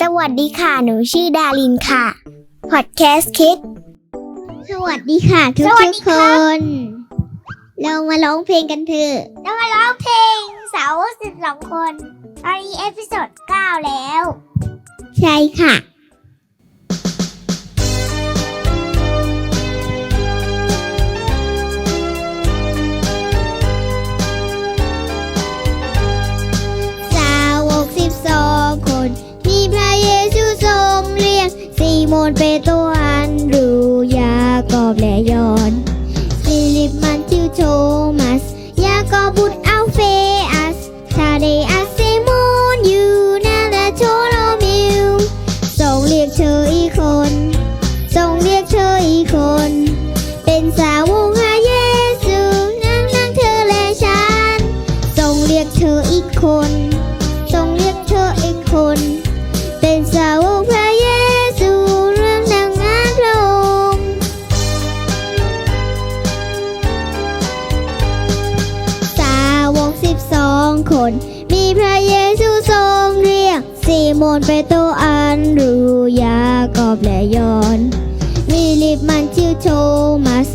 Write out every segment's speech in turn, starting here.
สวัสดีค่ะ หนูชื่อดารินค่ะ พอดแคสต์คิด สวัสดีค่ะทุกสวัสทุดีกคครับนเรามาร้องเพลงกันเถอะ เรามาร้องเพลงสาวสิบสองคน ตอนนี้เอพิโซดเก้าแล้ว ใช่ค่ะ นเปตัวอันรูยากอบและยอนฟิลิปมันทิวโทมัสยากอบุตร บสองคน มีพระเยซูทรงเรียกซีโมนเปโตรอันรูยากอบและยอน มีลิปมันชิวโทมัส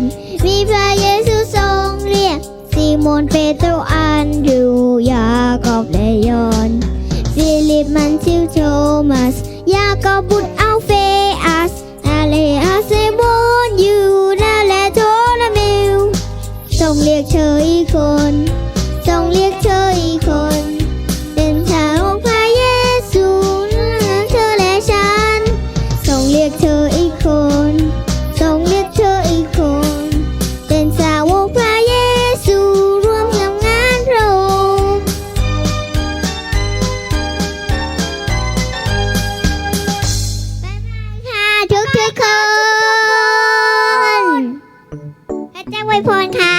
น มีพระเยซูทรงเรียกซีโมนเปโตรอันดูยากอบและยอนฟิลิปมันทิวโทมัส ยากอบบุตรอัลเฟอัสอาเลอาเซโมนยูนาและโทนามิวส่งเรียกเธออีกคนส่งเรียกเธออีกคน พระเจ้าอวยพรค่ะ